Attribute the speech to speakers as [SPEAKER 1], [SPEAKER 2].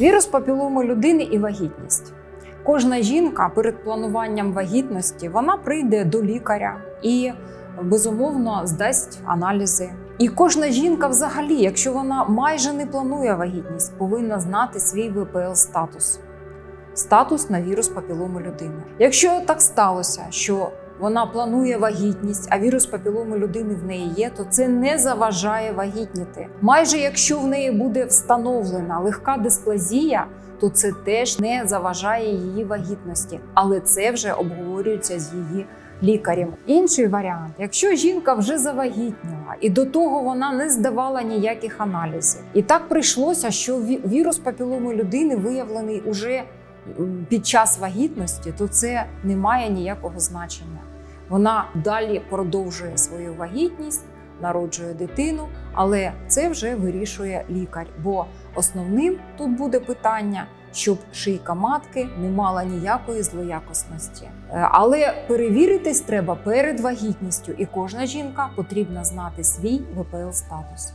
[SPEAKER 1] Вірус папіломи людини і вагітність. Кожна жінка перед плануванням вагітності вона прийде до лікаря і безумовно здасть аналізи. І кожна жінка, взагалі, якщо вона майже не планує вагітність, повинна знати свій ВПЛ статус статус на вірус папіломи людини. Якщо так сталося, що вона планує вагітність, а вірус папіломи людини в неї є, то це не заважає вагітніти. Майже якщо в неї буде встановлена легка дисплазія, то це теж не заважає її вагітності, але це вже обговорюється з її лікарем. Інший варіант, якщо жінка вже завагітніла і до того вона не здавала ніяких аналізів, і так прийшлося, що вірус папіломи людини виявлений уже під час вагітності, то це не має ніякого значення. Вона далі продовжує свою вагітність, народжує дитину, але це вже вирішує лікар. Бо основним тут буде питання, щоб шийка матки не мала ніякої злоякісності. Е, Але перевіритись треба перед вагітністю, і кожна жінка потрібна знати свій ВПЛ статус.